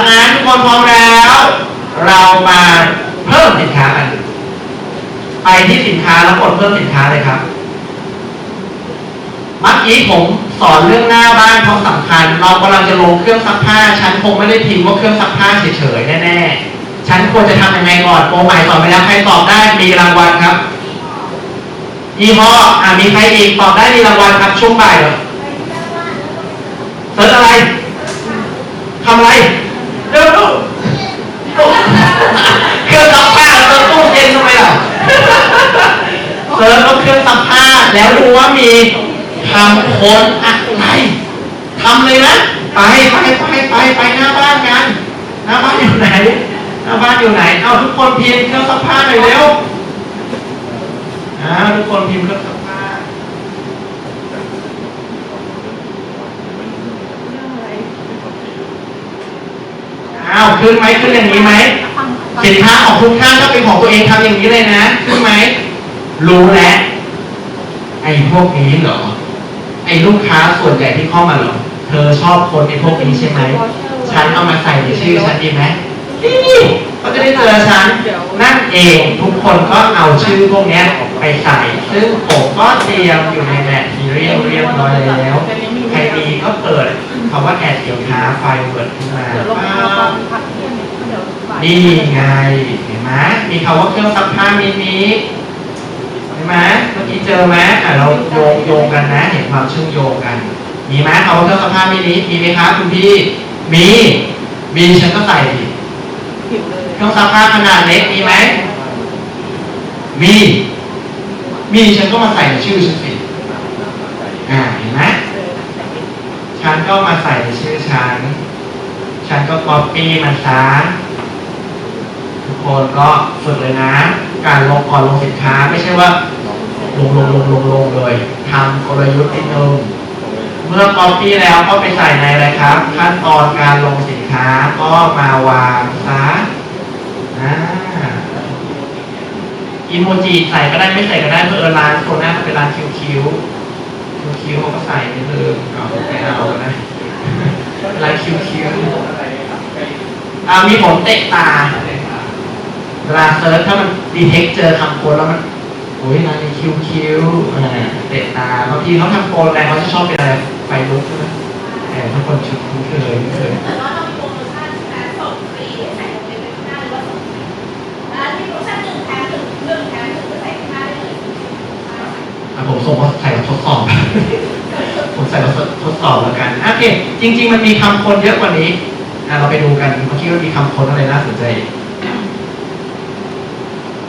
งนั้นทุกคนพร้อมแล้ว เรามาเพิ่มสินค้ากัน ไปที่สินค้าแล้วกดเพิ่มสินค้าเลยครับเมื่อกี้ผมสอนเรื่องหน้าบ้านเพราะสำคัญ เรากำลังจะลงเครื่องซักผ้า ฉันคงไม่ได้พิมพ์ว่าเครื่องซักผ้าเฉยๆแน่ๆ ฉันควรจะทำยังไงก่อนโปรใหม่สอนไปแล้วใครตอบได้มีรางวัลครับยี่ห้ออ่ามีใครอีกตอบได้มีรางวัลครับช่วงบ่ายเหรอเซิร์ชอะไรทำอะไร เร็วลูกเครื่องซักผ้าเซิร์ชตู้เย็นทำไมล่ะเซิร์ชว่าเครื่องซักผ้าแล้วดูว่ามีทำค้นอะไรทำเลยนะไปไปไปไปไปหน้าบ้านกันหน้าบ้านอยู่ไหนหน้าบ้านอยู่ไหนเอาทุกคนพิมพ์เครื่องซักผ้าหน่อยเร็วอ่าทุกคนพิมพ์เครื่องซักผ้า อ้าวขึ้นไหมขึ้นอย่างนี้ไหมสินค้าของทุกท่านถ้าเป็นของตัวเองทำอย่างนี้เลยนะขึ้นไหมรู้แล้วไอ้พวกนี้เหรอไอ้ลูกค้าส่วนใหญ่ที่เข้ามาเหรอเธอชอบคนไอ้พวกนี้ใช่ไหมฉันเอามาใส่ในชื่อฉันดีไหมนี่เขาจะได้เจอฉันนั่นเองทุกคนก็เอาชื่อพวกเนี้ยไปใส่ ซึ่งผมก็เตรียมอยู่ในแมททีเรียลเรียบร้อยแล้วใครมีก็เปิดคำว่าแอดสินค้าไฟล์เวิร์ดขึ้นมา นี่ไง เห็นไหมมีคำว่าเครื่องซักผ้ามินิเห็นไหมเมื่อกี้เจอไหมอะเราโยงโยงกันนะ เห็นความเชื่อมโยงกัน มีไหมคำว่าเครื่องซักผ้ามินิมีไหมครับคุณพี่ มี มีฉันก็ใส่ดิเครื่องซักผ้าขนาดเล็กมีไหม มี มีฉันก็มาใส่ชื่อฉันสิอ่าเห็นไหมฉันก็มาใส่ชื่อฉัน ฉันก็ก๊อปปี้มันซะ คนก็ฝึกเลยนะ การลงก่อนลงสินค้า ไม่ใช่ว่าลงลงลงลงลงเลยทำกลยุทธ์นิดนึงเมื่อก๊อปปี้แล้วก็ไปใส่ในอะไรครับ ขั้นตอนการลงสินค้าก็มาวางซะอ่าอีโมจิใส่ก็ได้ไม่ใส่ก็ได้เพื่อร้านโซน่าเป็นร้านคิวคิวคิวคิวเขาก็ใส่นิดนึงเอาไปเอานะร้านคิวคิวอ่ามีผมเตะตา เวลาเซิร์ชถ้ามันดีเทคเจอคำโค้ดแล้วมันโอ้ยนายคิวคิวอ่าเตะตาบางทีเขาทำโปรแรงเขาจะชอบเป็นอะไรไฟลุกใช่ไหมแต่ทุกคนชุดคุ้นเคยคุ้นเคยแต่ว่าเรามีโปรโมชั่นใช่ไหมส่งฟรีใส่ลงไปในข้างหน้าหรือว่าส่งฟรีแล้วมีโปรโมชั่นหนึ่งแถมหนึ่งหนึ่งแถมหนึ่งก็ใส่ข้างหน้าได้เลยอะผมส่งมาใส่มาทดสอบ ผมใส่มาทดสอบแล้วกันอะโอเค จริง ๆ มันมีคำคนเยอะกว่านี้อะเราไปดูกันเมื่อกี้มันมีคำคนอะไรน่าสนใจอีก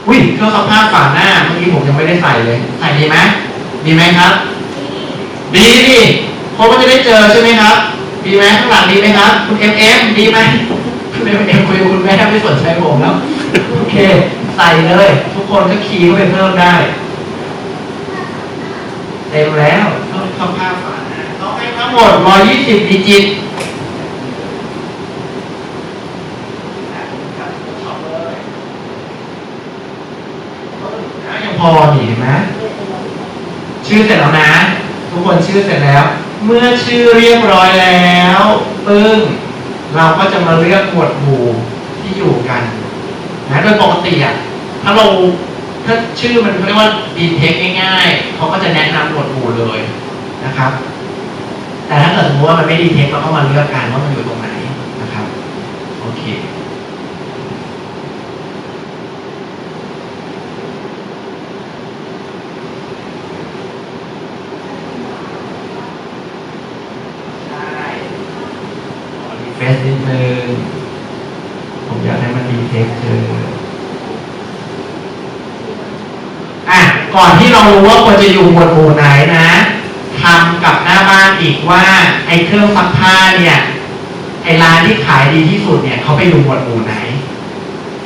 อุ้ยเครื่องซักผ้าฝาหน้าเมื่อกี้ผมยังไม่ได้ใส่เลย ใส่ดีไหมดีไหมครับ ดีดิเพราะว่าจะได้เจอใช่ไหมครับ ดีไหมข้างหลังดีไหมครับ คุณเอ็มเอ็มดีไหมคุณเอ็มเอ็มคุยกับคุณแม่ไม่สนใจผมแล้ว โอเค ใส่เลย ทุกคนก็คีย์เข้าไปเพิ่มได้เต็มแล้วต้องเข้าภาพฝาหน้าต้องให้ทั้งหมด 120ดิจิตยัง พอนี่เห็นไหมชื่อเสร็จแล้วนะ ทุกคนชื่อเสร็จแล้ว เมื่อชื่อเรียบร้อยแล้วปึ้งเราก็จะมาเลือกหมวดหมู่ที่อยู่กันนะโดยปกติอะถ้าเราถ้าชื่อมันเขาเรียกว่าดีเทคง่ายๆเขาก็จะแนะนำหมวดหมู่เลยนะครับ แต่ถ้าเกิดสมมติว่ามันไม่ดีเทคเราก็มาเลือกกันว่ามันอยู่ตรงไหนนะครับ โอเค ใช่ขอรีเฟซนิดนึง ผมอยากให้มันดีเทคเจออะ ก่อนที่เรารู้ว่าควรจะอยู่หมวดหมู่ไหนนะทำกับหน้าบ้านอีกว่าไอ้เครื่องซักผ้าเนี่ยไอ้ร้านที่ขายดีที่สุดเนี่ยเขาไปอยู่หมวดหมู่ไหน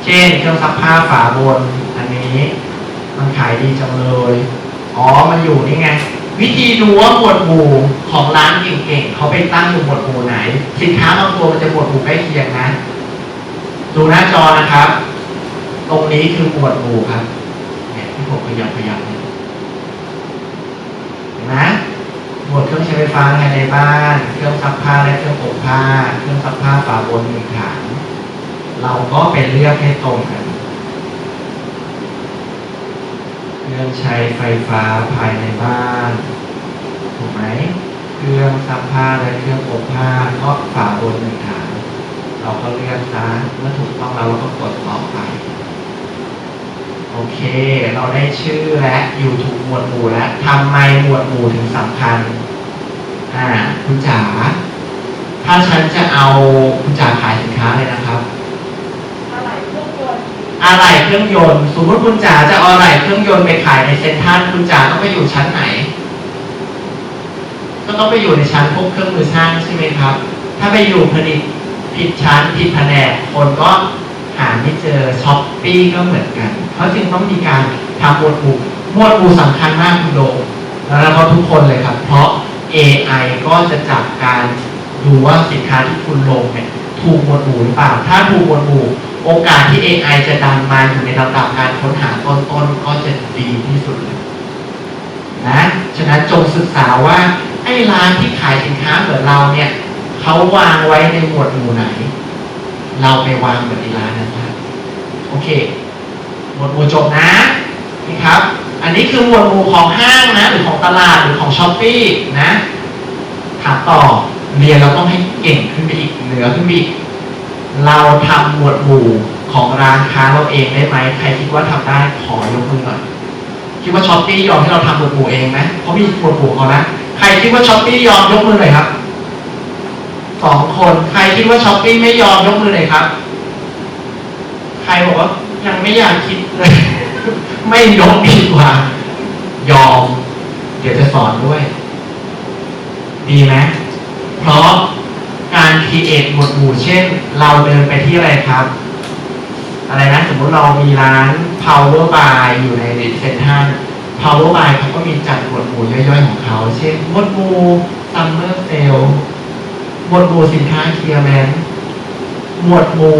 เช่นเครื่องซักผ้าฝาบนอันนี้ มันขายดีจังเลยอ๋อมันอยู่นี่ไงวิธีดูว่าหมวดหมู่ของร้านเก่งๆเขาไปตั้งอยู่หมวดหมู่ไหน สินค้าบางตัวมันจะหมวดหมู่ใกล้เคียงนะ ดูหน้าจอนะครับ ตรงนี้คือหมวดหมู่ครับ ที่ผมพยายามพยายามเนี่ยเห็นไหมหมวดเครื่องใช้ไฟฟ้าภายในบ้าน เครื่องซักผ้าและเครื่องอบผ้า เครื่องซักผ้าฝาบนหนึ่งถังเราก็ไปเลือกให้ตรงกัน เครื่องใช้ไฟฟ้าภายในบ้านถูกไหมเครื่องซักผ้าและเครื่องอบผ้าก็ฝาบนหนึ่งถังเราก็เลือกซะเมื่อถูกต้องแล้วเราก็กดต่อไป โอเค เราได้ชื่อและอยู่ถูกหมวดหมู่แล้วทำไมหมวดหมู่ถึงสำคัญอ่าคุณจ๋าถ้าฉันจะเอาคุณจ๋าขายสินค้าเลยนะครับอะไรเครื่องยนต์อะไรเครื่องยนต์ สมมติคุณจ๋าจะเอาอะไรเครื่องยนต์ไปขายในเซ็นทรัลคุณจ๋าต้องไปอยู่ชั้นไหน ก็ต้องไปอยู่ในชั้นพวกเครื่องมือช่างใช่ไหมครับ ถ้าไปอยู่ผลิตผิดชั้นผิดแผนกคนก็ หาไม่เจอช้อปปี้ก็เหมือนกัน เพราะจึงต้องมีการทำหมวดหมู่หมวดหมู่สำคัญมากคุณโดมแล้วก็ทุกคนเลยครับ เพราะ AI ก็จะจับการดูว่าสินค้าที่คุณลงเนี่ยถูกหมวดหมู่หรือเปล่า ถ้าถูกหมวดหมู่โอกาสที่ AI จะดันมาอยู่ในลำดับการค้นหาต้นๆก็จะดีที่สุดเลยนะฉะนั้นจงศึกษาว่าไอ้ร้านที่ขายสินค้าเหมือนเราเนี่ยเขาวางไว้ในหมวดหมู่ไหน เราไปวางเหมือนในร้านนั้นครับโอเค หมวดหมู่จบนะนี่ครับ อันนี้คือหมวดหมู่ของห้างนะ หรือของตลาดหรือของช้อปปี้นะถามต่อเรียนเราต้องให้เก่งขึ้นไปอีกเหนือขึ้นไปอีกเราทำหมวดหมู่ของร้านค้าเราเองได้ไหมใครคิดว่าทำได้ขอยกมือหน่อยคิดว่าช้อปปี้ยอมให้เราทำหมวดหมู่เองไหมเขามีหมวดหมู่เขานะใครคิดว่าช้อปปี้ยอมยกมือหน่อยครับ สองคน ใครคิดว่าช้อปปี้ไม่ยอมยกมือหน่อยครับ ใครบอกว่ายังไม่อยากคิดเลย ไม่ยกดีกว่า ยอม เดี๋ยวจะสอนด้วย ดีไหมเพราะการคีเอทหมวดหมู่เช่น เราเดินไปที่อะไรครับ อะไรนะ สมมติเรามีร้าน power by อยู่ในเซ็นทรัล power by เขาก็มีจัดหมวดหมู่ย่อยๆของเขา เช่นหมวดหมู่ summer sale หมวดหมู่สินค้า clearance หมวดหมู่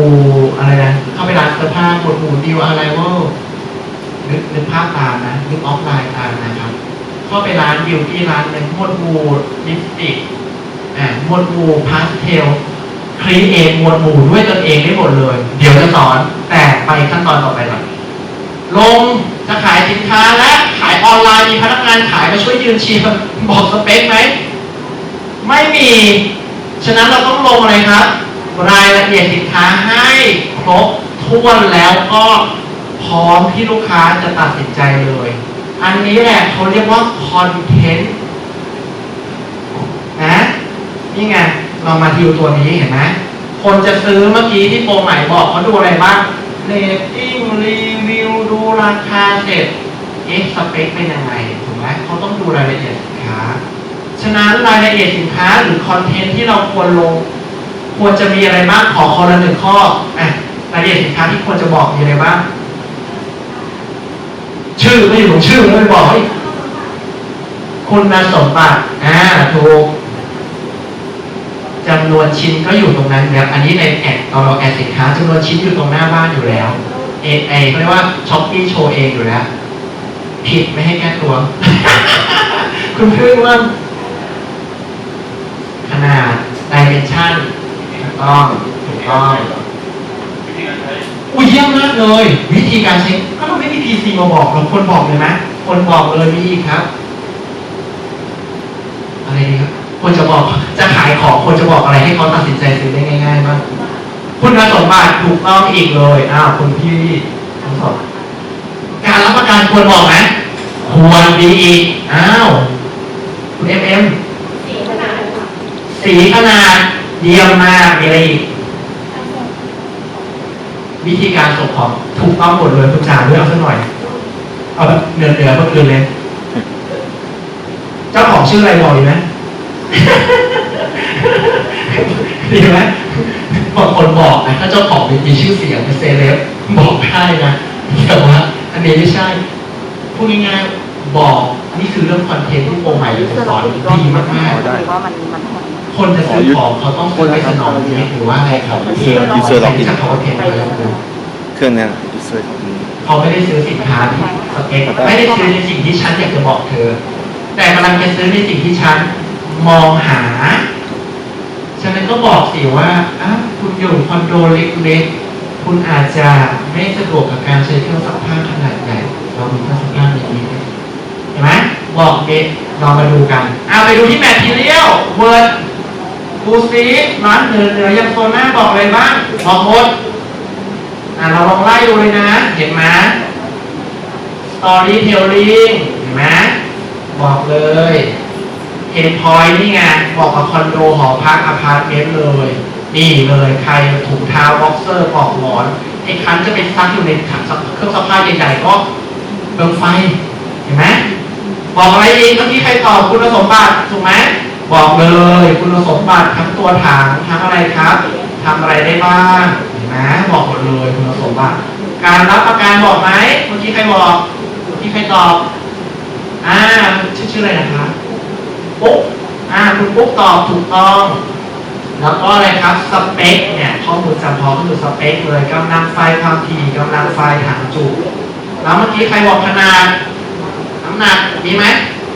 อะไรนะ เข้าไปร้านเสื้อผ้าหมวดหมู่ new arrival นึกนึกภาพตามนะนึกออฟไลน์ตามนะครับ เข้าไปร้านบิวตี้ร้านหนึ่งหมวดหมู่ลิปสติกอ่าหมวดหมู่พาสเทลครีเอทหมวดหมู่ด้วยตนเองได้หมดเลย เดี๋ยวจะสอน แต่ไปขั้นตอนต่อไปก่อนลงจะขายสินค้าและขายออนไลน์มีพนักงานขายมาช่วยยืนชียร์บอกสเปคไหม ไม่มี ฉะนั้นเราต้องลงอะไรครับ รายละเอียดสินค้าให้ครบถ้วนแล้วก็พร้อมที่ลูกค้าจะตัดสินใจเลย อันนี้แหละเขาเรียกว่าคอนเทนต์นะนี่ไงเรามาทิวตัวนี้เห็นไหมคนจะซื้อเมื่อกี้ที่โปรใหม่บอกเขาดูอะไรบ้างเรตติ้งรีวิวดูราคาเสร็จเอ๊ะสเปคเป็นยังไงถูกไหมเขาต้องดูรายละเอียดสินค้า ฉะนั้นรายละเอียดสินค้าหรือคอนเทนต์ที่เราควรลง ควรจะมีอะไรบ้างขอคนละหนึ่งข้ออะรายละเอียดสินค้าที่ควรจะบอกมีอะไรบ้างชื่อไม่อยู่ตรงชื่อไม่บอก คุณสมบัติอ่าถูกจำนวนชิ้นก็อยู่ตรงนั้นครับอันนี้ในแอดเราแอดสินค้าจำนวนชิ้นอยู่ตรงหน้าบ้านอยู่แล้วเอไอเขาเรียกว่าช้อปปี้โชว์เองอยู่แล้วผิดไม่ให้แก้ตัว คุณพึ่งว่า นาดดิเมนชันถูกต้องถูกต้องอุ้ยเยี่ยมมากเลย วิธีการใช้ก็เราไม่มี PC มาบอกเราคนบอกเลยไหมคนบอกเลยมีอีกครับ อะไรดีครับควรจะบอกจะขายของควรจะบอกอะไรให้เขาตัดสินใจซื้อได้ง่ายๆบ้างคุณสมบัติถูกต้องอีกเลยอ้าวคุณพี่ทั้งสองการรับประกันควรบอกไหมควรดีอีกอ้าวคุณเอ็มเอ็ม สีขนาดเยี่ยมมากมีอะไรอีกวิธีการส่งของถูกต้องหมดเลยคุณจ่าด้วยเอาสักหน่อย เอาแบบเหนือเหนือเมื่อคืนเลย เจ้าของชื่ออะไรบอกดีไหมดีไหมบางคนบอกนะถ้าเจ้าของมีชื่อเสียงเป็นเซเลบบอกได้นะแต่ว่าอันนี้ไม่ใช่พูดง่ายๆบอกนี่คือเรื่องคอนเทนต์ที่โปรใหม่อยู่สอนดีมากได้ว่ามันมัน คนจะซื้อของเขาต้องซื้อไปสนองนี้หรือว่าอะไรครับยูเซอร์ยูเซอร์ล็อกอินจากเขาเพจไปแล้วคือเครื่องเนี้ยยูเซอร์ล็อกอินเขาไม่ได้ซื้อสินค้าที่สเปคไม่ได้ซื้อในสิ่งที่ฉันอยากจะบอกเธอ แต่กำลังจะซื้อในสิ่งที่ฉันมองหาฉะนั้นก็บอกสิว่าอะคุณอยู่คอนโดเล็กๆคุณอาจจะไม่สะดวกกับการใช้เครื่องซักผ้าขนาดใหญ่เราดูเครื่องซักผ้าเล็กๆเห็นไหมบอกเด็กเรามาดูกันเอาไปดูที่แมททีเรียลเวิร์ด ดูซินัดเหนือเหนือยังโซน่าบอกอะไรบ้างบอกหมดอะเราลองไล่ดูเลยนะ เห็นไหม storytelling เห็นไหมบอกเลยเอ็นพอยนี่ไงบอกกับคอนโดหอพักอพาร์ตเมนต์เลย นี่เลยใครถุงเท้าบ็อกเซอร์ปลอกหมอนไอ้คันจะเป็นซักอยู่ในถังเครื่องซักผ้าใหญ่ๆก็เปลวไฟ เห็นไหมบอกอะไรอีกเมื่อกี้ใครตอบคุณสมบัติถูกไหม บอกเลยคุณสมบัติทั้งตัวถังทั้งอะไรครับทำอะไรได้บ้างนไหมบอกหมดเลยคุณสมบัติ การรับประกันบอกไหมเมื่อกี้ใครบอกเมื่อกี้ใครตอบอ่าชื่อชื่ออะไรนะครับปุ๊กอ่าคุณปุ๊กตอบถูกต้องแล้วก็อะไรครับสเปคเนี่ยข้อมูลจำเพาะก็คือสเปคเลยกำลังไฟความถี่กำลังไฟถังจุแล้วเมื่อกี้ใครบอกขนาดน้ำหนักมีไหม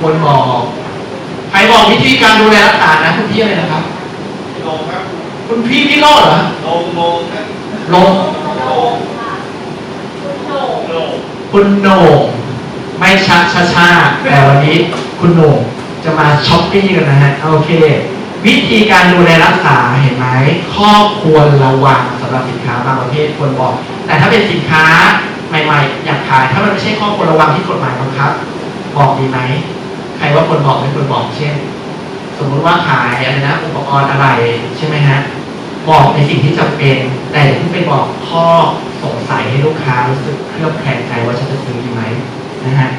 ควรบอก ใครบอกวิธีการดูแลรักษานะคุณพี่อะไรนะครับ ลงครับคุณพี่พี่โรดเหรอลงลงครับลงลงลงคุณโหน่งไม่ชัดช้าชาแต่วันนี้คุณโหน่งจะมาช้อปปิ้งกันนะฮะโอเค วิธีการดูแลรักษาเห็นไหมข้อควรระวังสำหรับสินค้าบางประเภทควรบอก แต่ถ้าเป็นสินค้าใหม่ๆ อยากขายถ้ามันไม่ใช่ข้อควรระวังที่กฎหมายบังคับ บอกดีไหม ใครว่าควรบอกไม่ควรบอกเช่น สมมุติว่าขายอะไรนะอุปกรณ์อะไรใช่ไหมฮะบอกในสิ่งที่จำเป็น แต่อย่าเพิ่งไปบอกข้อสงสัยให้ลูกค้ารู้สึกเครือบแคลงใจว่าฉันจะซื้อดีไหมนะฮะ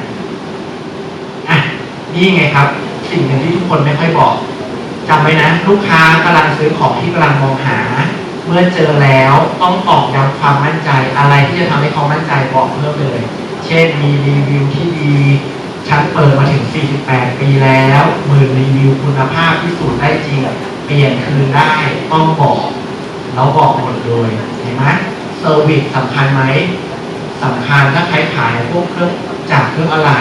อะนี่ไงครับ สิ่งหนึ่งที่ทุกคนไม่ค่อยบอกจำไว้นะ ลูกค้ากำลังซื้อของที่กำลังมองหา เมื่อเจอแล้วต้องตอกย้ำความมั่นใจอะไรที่จะทำให้เขามั่นใจบอกเพิ่มเลย เช่นมีรีวิวที่ดี ฉันเปิดมาถึง 48 ปีแล้วหมื่นรีวิวคุณภาพพิสูจน์ได้จริง เปลี่ยนคืนได้ต้องบอก เราบอกหมดเลยเห็นไหมเซอร์วิสสำคัญไหมสำคัญถ้าใครขายพวกเครื่องจากเครื่องอะไร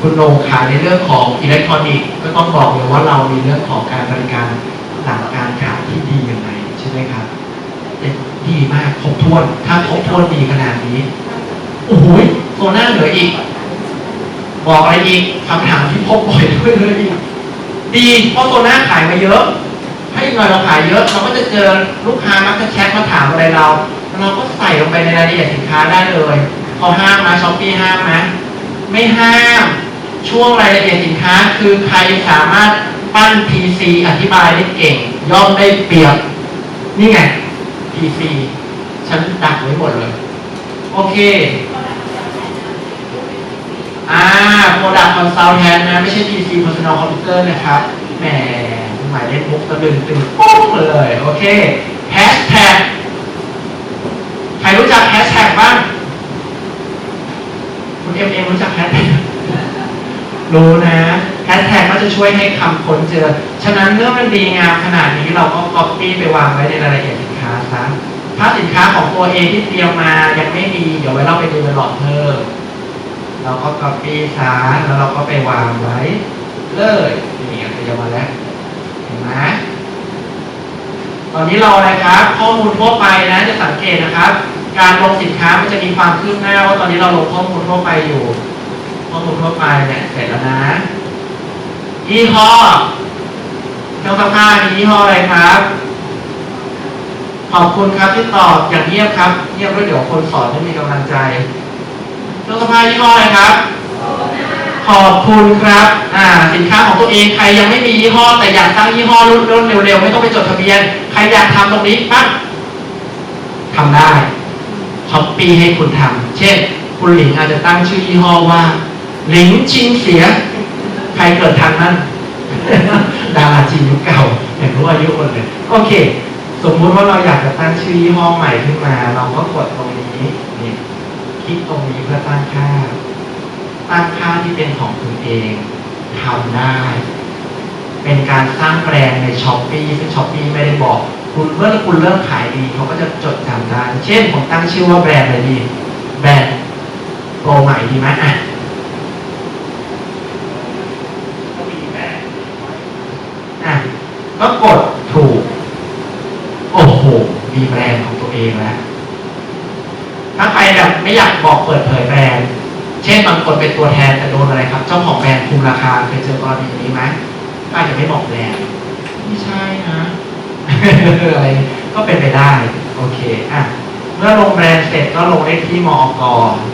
คุณโรงขายในเรื่องของอิเล็กทรอนิกส์ก็ต้องบอกเลยว่าเรามีเรื่องของการบริการหลังการขายที่ดียังไงใช่ไหมครับดีมากครบถ้วน ถ้าครบถ้วนดีขนาดนี้โอ้โหโซน่าเหลืออีก บอกอะไรอีกคำถามที่พบบ่อยด้วยเลยดีเพราะโซน่าขายมาเยอะให้เงินเราขายเยอะเราก็จะเจอลูกค้ามักจะแชทมาถามอะไรเรา เราก็ใส่ลงไปในรายละเอียดสินค้าได้เลยเขาห้ามมาช้อปปี้ห้ามไหมไม่ห้ามช่วงรายละเอียดสินค้า คือใครสามารถปั้น PC อธิบายได้เก่ง ย่อมได้เปรียบ นี่ไง PC ฉันดักไว้หมดเลย โอเค อ่า Product Consultant นะ ไม่ใช่ PC Personal Computer นะครับ แหมหมายเลขมุกตะลึงตึงปุ๊บเลย โอเค Hashtag ใครรู้จัก Hashtag บ้าง คุณเอ็มเอ็มรู้จัก Hashtag รู้นะ Hashtag ก็จะช่วยให้คำค้นเจอ ฉะนั้นเมื่อมันดีงามขนาดนี้เราก็ copy ไปวางไว้ในรายละเอียดสินค้าซะถ้าสินค้าของตัวเองที่เตรียมมายังไม่ดี เดี๋ยวไว้เราไปดูหลอดเพิ่ม เราก็ copy ซะแล้วเราก็ไปวางไว้เลยนี่เตรียมมาแล้วเห็นไหมตอนนี้เราอะไรครับ ข้อมูลทั่วไปนะจะสังเกตนะครับ การลงสินค้ามันจะมีความคืบหน้าว่าตอนนี้เราลงข้อมูลทั่วไปอยู่ ข้อมูลทั่วไปเนี่ยเสร็จแล้วนะยี่ห้อเครื่องซักผ้ามียี่ห้ออะไรครับ ขอบคุณครับที่ตอบอย่างเงียบครับเงียบแล้วเดี๋ยวคนสอนไม่มีกำลังใจ เครื่องซักผ้ายี่ห้ออะไรครับ ขอบคุณครับ อ่า สินค้าของตัวเองใครยังไม่มียี่ห้อแต่อยากตั้งยี่ห้อรุ่นรุ่นเร็วๆไม่ต้องไปจดทะเบียน ใครอยากทำตรงนี้ปั๊บทำได้ช้อปปี้ให้คุณทำเช่น คุณหลิงอาจจะตั้งชื่อยี่ห้อว่า หลิงชิงเสีย ใครเกิดทันนั่นดาราจีนยุคเก่าเห็นรู้อายุคนเลยโอเค สมมุติว่าเราอยากจะตั้งชื่อยี่ห้อใหม่ขึ้นมา เราก็กดตรง คิดตรงนี้เพื่อตั้งค่า ตั้งค่าที่เป็นของคุณเองทำได้ เป็นการสร้างแบรนด์ในช้อปปี้ซึ่งช้อปปี้ไม่ได้บอก คุณเมื่อคุณเริ่มขายดีเขาก็จะจดจำได้เช่นผมตั้งชื่อว่าแบรนด์อะไรดี แบรนด์โปรใหม่ดีไหมอะก็กดถูก โอ้โห มีแบรนด์ของตัวเองแล้ว ไม่อยากบอกเปิดเผยแบรนด์ เช่นบางคนเป็นตัวแทนแต่โดนอะไรครับ เจ้าของแบรนด์คุมราคาเคยเจอกรณีนี้ไหมก็อาจจะไม่บอกแบรนด์ไม่ใช่นะอะไรก็เป็นไปได้ โอเคอะเมื่อลงแบรนด์เสร็จก็ลงเลขที่มอก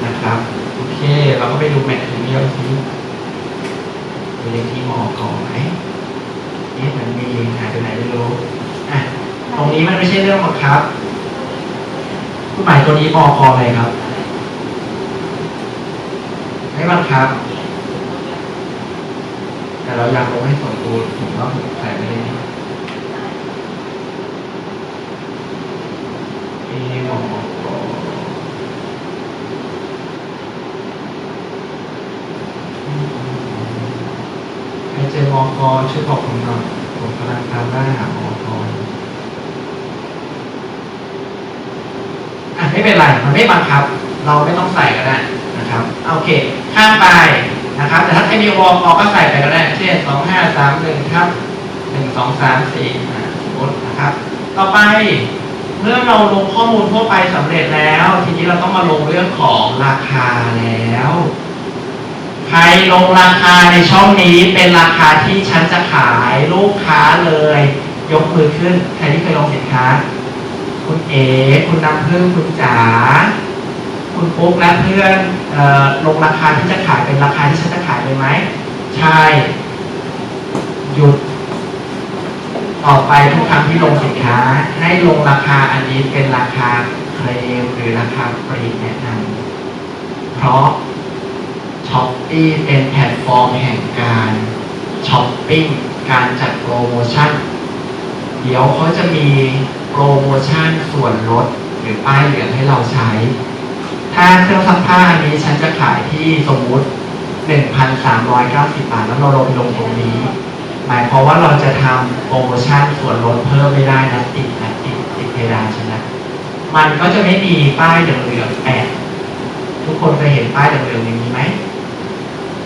นะครับ โอเค เราก็ไปดูแมททีเรียลที่มีเลขที่มอกไหมเอ๊ะมันมีหายไปไหนไม่รู้อะตรงนี้มันไม่ใช่เรื่องบังคับ ผู้หมายตัวนี้มอกอะไรครับ ไม่บังคับ แต่เราอยากลงให้สมบูรณ์ผมว่าผมใส่ไม่ได้นี่เอ๊ะมอกใครเจอมอกช่วยบอกผมหน่อยผมกำลังตามล่าหามอกอะไม่เป็นไร มันไม่บังคับ เราไม่ต้องใส่ก็ได้นะครับ โอเค ข้ามไปนะครับ แต่ถ้าใครมีวอลก็ใส่ไปก็ได้ เช่นสองห้าสามหนึ่งครับหนึ่งสองสามสี่สมมตินะครับ ต่อไปเมื่อเราลงข้อมูลทั่วไปสำเร็จแล้ว ทีนี้เราต้องมาลงเรื่องของราคาแล้ว ใครลงราคาในช่องนี้เป็นราคาที่ฉันจะขายลูกค้าเลย ยกมือขึ้น ใครที่เคยลงสินค้า คุณเอ๋คุณน้ำพึ่งคุณจ๋าคุณปุ๊กและเพื่อน ลงราคาที่จะขายเป็นราคาที่ฉันจะขายเลยไหมใช่หยุดต่อไปทุกครั้งที่ลงสินค้า ให้ลงราคาอันนี้เป็นราคาเคลมหรือราคาปรีแนะนำเพราะช้อปปี้เป็นแพลตฟอร์มแห่งการช้อปปิ้งการจัดโปรโมชั่น เดี๋ยวเขาจะมีโปรโมชั่นส่วนลดหรือป้ายเหลืองให้เราใช้ ถ้าเครื่องซักผ้าอันนี้ฉันจะขายที่สมมุติ 1,390 บาทแล้วเราลงลงตรงนี้ หมายความว่าเราจะทำโปรโมชั่นส่วนลดเพิ่มไม่ได้นะติดนะติดติดเพดานฉันนะมันก็จะไม่มีป้ายเหลืองๆแปะทุกคนเคยเห็นป้ายเหลืองๆอย่างนี้ไหม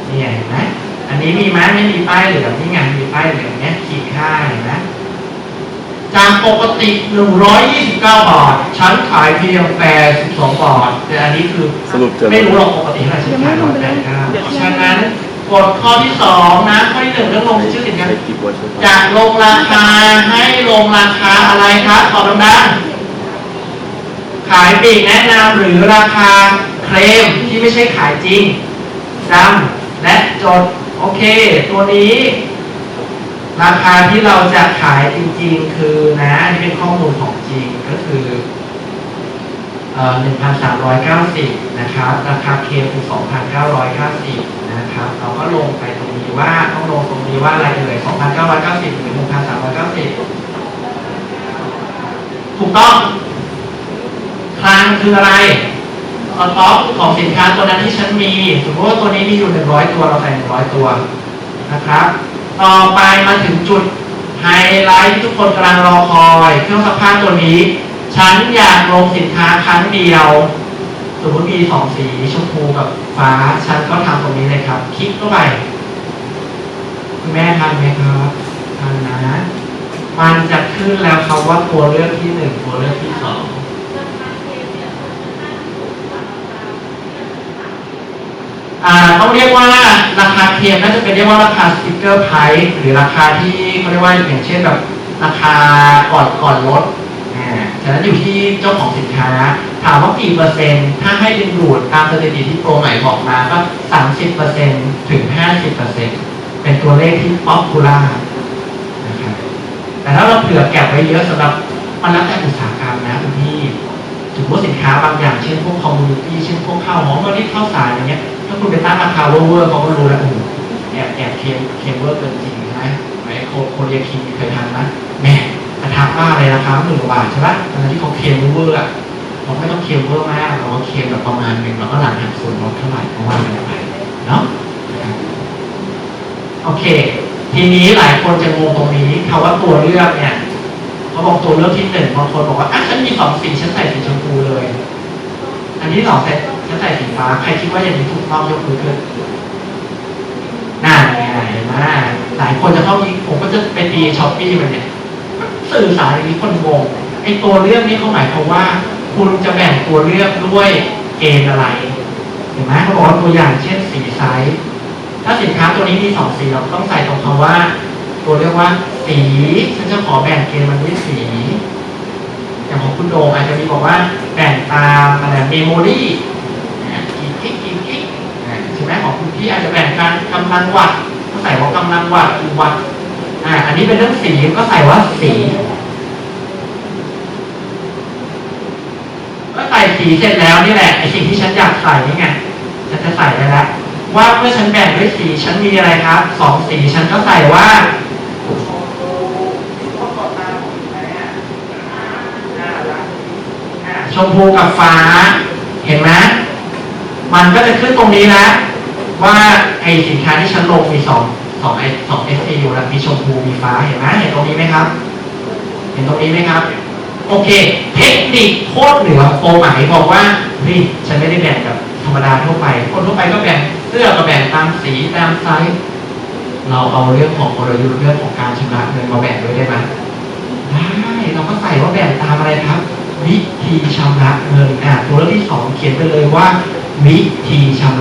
นี่เห็นไหมอันนี้มีไหมไม่มีป้ายเหลืองนี่ไงมีป้ายเหลืองเนี้ยขีดค่าเห็นไหม จากปกติ 129 บาท ฉันขายเพียง82 บาท แต่อันนี้คือสรุปจะ ไม่รู้หรอกปกติเท่าไหร่ฉันขายร้อยแปดเก้าฉะนั้นกฎข้อที่สองนะข้อที่หนึ่งเรื่องลงชื่อสินค้าใช้กิ๊บไว้ใช่ไหมจะลงราคาให้ลงราคาอะไรครับตอบดังๆขายปลีกแนะนำหรือราคาเคลมที่ไม่ใช่ขายจริงจำและจด โอเค ตัวนี้ ราคาที่เราจะขายจริงๆ คือนะอันนี้เป็นข้อมูลของจริงก็คือเอ่อ1,390 นะครับ ราคาเคคือ2,990 นะครับ เราก็ลงไปตรงนี้ว่าต้องลงตรงนี้ว่าอะไรเอ่ย2,990 หรือ 1,390 ถูกต้อง คลังคืออะไรสต็อกของสินค้าตัวนั้นที่ฉันมี สมมติว่าตัวนี้มีอยู่ 100 ตัว เราใส่ 100 ตัว นะครับ ต่อไปมาถึงจุดไฮไลท์ที่ทุกคนกำลังรอคอยเครื่องซักผ้าตัวนี้ ฉันอยากลงสินค้าครั้งเดียวสมมติมีสองสีชมพูกับฟ้า ฉันก็ทำตรงนี้เลยครับ คลิกเข้าไปคุณแม่ทันไหมครับทันนะ มันจะขึ้นแล้วครับว่าตัวเลือกที่หนึ่งตัวเลือกที่สอง อ่า ต้องเรียกว่าราคาเทียมน่าจะเป็นเรียกว่าราคาสติ๊กเกอร์ไพรส์หรือราคาที่เขาเรียกว่าอย่างเช่นแบบราคาก่อนก่อนลดอ่าฉะนั้นอยู่ที่เจ้าของสินค้า ถามว่ากี่เปอร์เซ็นต์ถ้าให้ดึงดูดตามสถิติที่โปรใหม่บอกมาก็สามสิบเปอร์เซ็นต์ถึงห้าสิบเปอร์เซ็นต์เป็นตัวเลขที่ป๊อปปูล่านะครับแต่ถ้าเราเผื่อแก็บไว้เยอะสำหรับมันแล้วแต่อุตสาหกรรมนะคุณพี่ ถือว่าสินค้าบางอย่างเช่นพวกคอมมูนิตี้เช่นพวกข้าวหอมมะลิข้าวสารอย่างเงี้ยถ้าคุณไปตั้งราคาเวอร์เขาก็รู้แล้วโอ้โหแอบแอบเค็มเค็มเวอร์เกินจริงใช่ไหมไหมโคโคเรียคิงเคยทานไหมแหม่กระทะป้าอะไรราคาหมื่นกว่าบาทใช่ปะตอนที่เขาเค็มเวอร์อะเราไม่ต้องเค็มเวอร์มากเราก็เค็มแบบประมาณหนึ่งเราก็หลังหักส่วนลดเท่าไหร่ก็ว่ากันไปเนาะโอเค ทีนี้หลายคนจะงงตรงนี้คำว่าตัวเลือกเนี่ย เขาบอกตัวเลือกที่หนึ่งบางคนบอกว่าอะฉันมีสองสีฉันใส่สีชมพูเลย อันที่สองใส่ฉันใส่สีฟ้าใครคิดว่าอย่างนี้ถูกต้องยกมือขึ้นน่าไงเห็นไหมหลายคนจะเข้ามีผมก็จะไปตีช้อปปี้มันเนี่ยสื่อสารอย่างนี้คนงงไออ้ตัวเลือกนี่เขาหมายความว่า คุณจะแบ่งตัวเลือกด้วยเกณฑ์อะไรเห็นไหมเขาบอกว่าตัวอย่างเช่นสีไซส์ถ้าสินค้าตัวนี้มีสองสีเราต้องใส่ตรงคำว่า ตัวเรียกว่าสี ฉันจะขอแบ่งเกณฑ์มันด้วยสี อย่างของคุณโดอาจจะมีบอกว่าแบ่งตามอะไรเมโมรี่กี่กิกกี่กิกใช่ไหมของคุณพี่อาจจะแบ่งการกำลังวัตต์ก็ใส่ว่ากำลังวัตต์กี่วัตต์อ่าอันนี้เป็นเรื่องสีก็ใส่ว่าสีเมื่อใส่สีเสร็จแล้วนี่แหละไอสิ่งที่ฉันอยากใส่นี่ไงฉันจะใส่ได้แล้วว่าเมื่อฉันแบ่งด้วยสีฉันมีอะไรครับสองสีฉันก็ใส่ว่า ช มพูกับฟ้า เห็นไหมมันก็จะขึ้นตรงนี้แล้วว่าไอสินค้าที่ฉันลงมีสองสองไอสองเอสอยู่แล้วมีชมพูมีฟ้าเห็นไหมเห็นตรงนี้ไหมครับ เห็นตรงนี้ไหมครับ โอเค เทคนิคโคตรเหนือโฟหมายบอกว่าเฮ้ยฉันไม่ได้แบ่งกับธรรมดาทั่วไป คนทั่วไปก็แบ่งเสื้อก็แบ่งตามสีตามไซส์เราเอาเรื่องของกลยุทธ์เรื่องของการชำระเงินมาแบ่งด้วยได้ไหมได้เราก็ใส่ว่าแบ่งตามอะไรครับ วิธีชำระเงินอะตัวเลือกที่สองเขียนไปเลยว่า วิธีชำระ